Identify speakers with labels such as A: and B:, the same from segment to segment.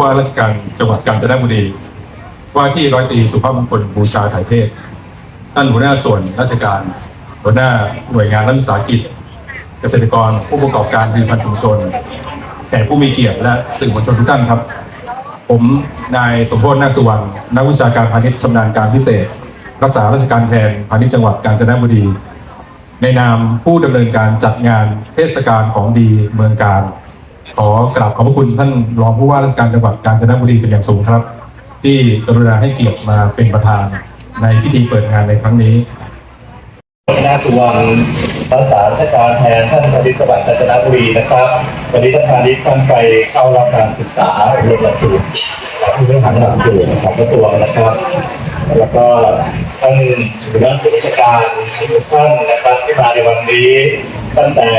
A: ว่าราชการจังหวัดกาญจนบุรี ว่าที่ร้อยตรีสุภาพมงคลบูชาถ่ายเทศท่านหัวหน้าส่วนราชการ หัวหน้าหน่วยงานรัฐวิสาหกิจ เกษตรกรผู้ประกอบการผลิตภัณฑ์ชุมชนแขกผู้มีเกียรติและสื่อมวลชนทุกท่านครับ ผมนายสมโพธนาคสุวรรณนักวิชาการพาณิชย์ชำนาญการพิเศษ รักษาราชการแทนพาณิชย์จังหวัดกาญจนบุรี ในนามผู้ดำเนินการจัดงานเทศกาลของดีเมืองการ ขอกราบขอบพระคุณท่านรองผู้ว่าราชการจังหวัดกาญจนบุรีเป็นอย่างสูงครับ ที่กรุณาให้เกียรติมาเป็นประธานในพิธีเปิดงานในครั้งนี้
B: นาสุวรรณรักษาราชการแทนท่านพาณิชย์จังหวัดกาญจนบุรีนะครับ วันนี้ท่านพาณิชย์ท่านไปเข้ารับการศึกษาอบรมหลักสูตรของผู้บริหาหลักสูตรของกระทรวงนะครับ แล้วก็ท่านหัวหน้าส่วนราชการทุกท่านนะครับที่มาในวันนี้ ตั้งแต่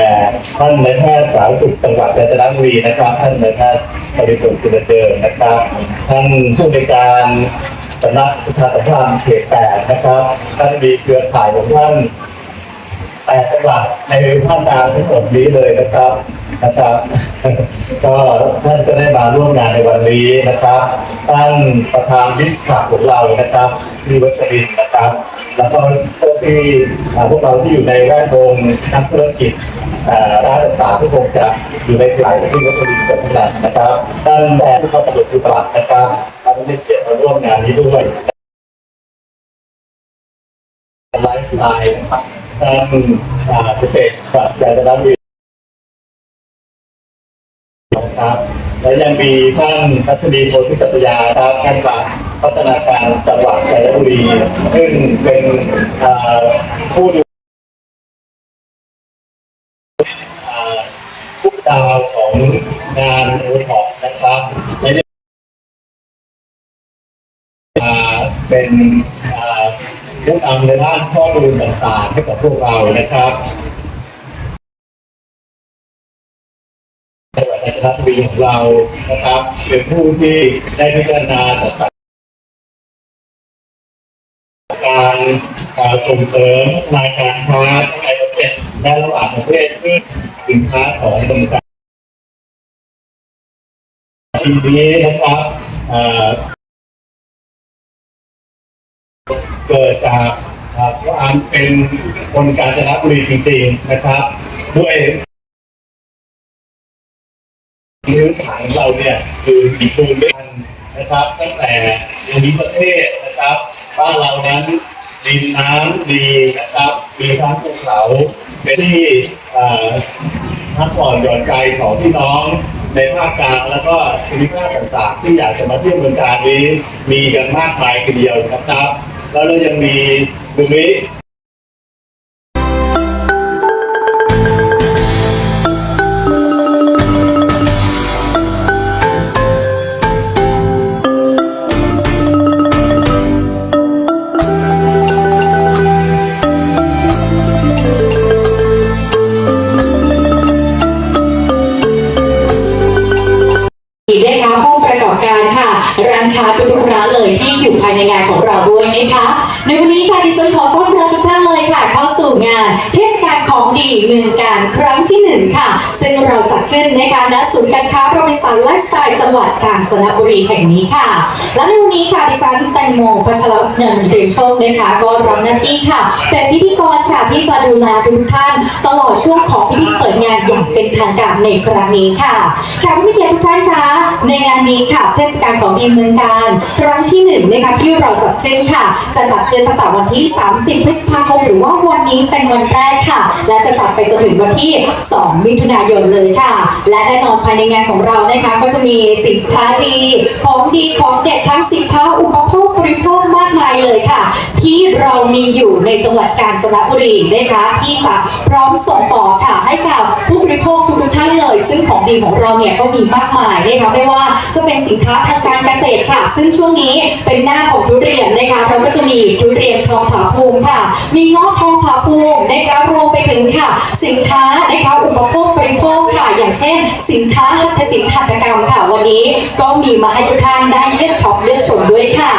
B: ท่านนายแพทย์สาธารณสุขจังหวัดกาญจนบุรีนะครับ ท่านนายแพทย์ปริพลคุณเจริญนะครับ ท่านผู้ในการสำนักประชาสัมพันธ์เขตแปดนะครับ ท่านมีเครือข่ายของท่าน แปดจังหวัดในภาคกลางทั้งหมดนี้เลยนะครับนะครับ ก็ท่านก็ได้มาร่วมงานในวันนี้นะครับท่านประธานวิสขาของเรานะครับมีวัชรินนะครับ แล้วก็พวกที่พวกเราที่อยู่ในแวดวงนักธุรกิจอ่าร้านต่างๆทุกคงจะอยู่ในกลุ่มที่วัชรินทร์เกิดขึ้นมานะครับท่านแทนผู้เข้าตำรวจผู้ปราบนะครับท่านได้เกียรติมาร่วมงานนี้ด้วยไลฟ์สไตล์นะครับ ท่านอาเกษตรกรกาญจนบุรีนะครับ และยังมีท่านพัชรีโพธิสัตยาครับท่านประพัฒนาการจังหวัดกาญจนบุรี ซึ่งเป็นผู้ดูผู้ดาวของงานโอท็อปนะครับเป็น ผู้นำในด้านข้อมูลต่างๆให้กับพวกเรานะครับจังหวัดกาญจนบุรีของเรานะครับ เป็นผู้ที่ได้พิจารณาจัดการอ่าส่งเสริมพัฒนาการค้าในประเทศและระหว่างประเทศเพื่อสินค้าของบริการทีนี้นะครับ เกิดจากอ่าความเป็นคนกาญจนบุรีจริงๆนะครับด้วยพื้นฐานของเราเนี่ยคือสีปูนด้วยกันนะครับ ตั้งแต่ภูมิประเทศนะครับบ้านเรานั้นดินน้ำดีนะครับมีทั้งภูเขาเป็นที่พักผ่อนหย่อนใจของพี่น้องในภาคกลางแล้วก็ภูมิภาคต่างๆ ที่อยากจะมาเที่ยวเมืองการนี้ มีกันมากมายทีเดียวนะครับ แล้วเรายังมีภูมิ
C: นะคะผู้ประกอบการค่ะร้านค้าทุกร้านเลยที่ อยู่ภายในงานของเราด้วยนะคะในวันนี้ค่ะดิฉันขอต้อนรับ เข้าสู่งานเทศกาลของดีเมืองการครั้งที่หนึ่งค่ะ ซึ่งเราจัดขึ้นนะคะณศูนย์การค้าโรบินสันไลฟ์สไตล์จังหวัดกาญจนบุรีแห่งนี้ค่ะ และในวันนี้ค่ะดิฉันแตงโมพัชรนันเรียโชคนะคะก็รับหน้าที่ค่ะ เป็นพิธีกรค่ะที่จะดูแลทุกท่าน ตลอดช่วงของพิธีเปิดงานอย่างเป็นทางการในครั้งนี้ค่ะแขกผู้มีเกียรติทุกท่านคะในงานนี้ค่ะเทศกาลของดีเมืองการ ครั้งที่หนึ่งนะคะที่เราจัดขึ้นค่ะ จะจัดขึ้นตั้งแต่วันที่ 30 พฤษภาคมหรือว่าวันนี้เป็นวันแรกค่ะ และจะจัดไปจนถึงวันที่ 2 มิถุนายนเลยค่ะ และแน่นอนภายในงานของเรานะคะก็จะมีสินค้าดีของดีของเด็ดทั้งสินค้าอุปโภคบริโภคมากมายเลยค่ะ ที่เรามีอยู่ในจังหวัดกาญจนบุรีนะคะที่จะพร้อมส่งต่อค่ะให้กับผู้บริโภคทุกท่านเลย ซึ่งของดีของเราเนี่ยก็มีมากมายนะคะไม่ว่าจะเป็นสินค้าทางการเกษตรค่ะ ซึ่งช่วงนี้เป็นหน้าของทุเรียนนะคะเราก็จะมีทุเรียนทองผาภูมิค่ะ มีงาะทองผาภูมินะคะรวมไปถึงค่ะ สินค้านะคะอุปโภคบริโภคค่ะ อย่างเช่น สินค้าหัตถศิลป์หัตถกรรมค่ะ วันนี้ก็มีมาให้ทุกท่านได้เลือกช็อปเลือกชมด้วยค่ะ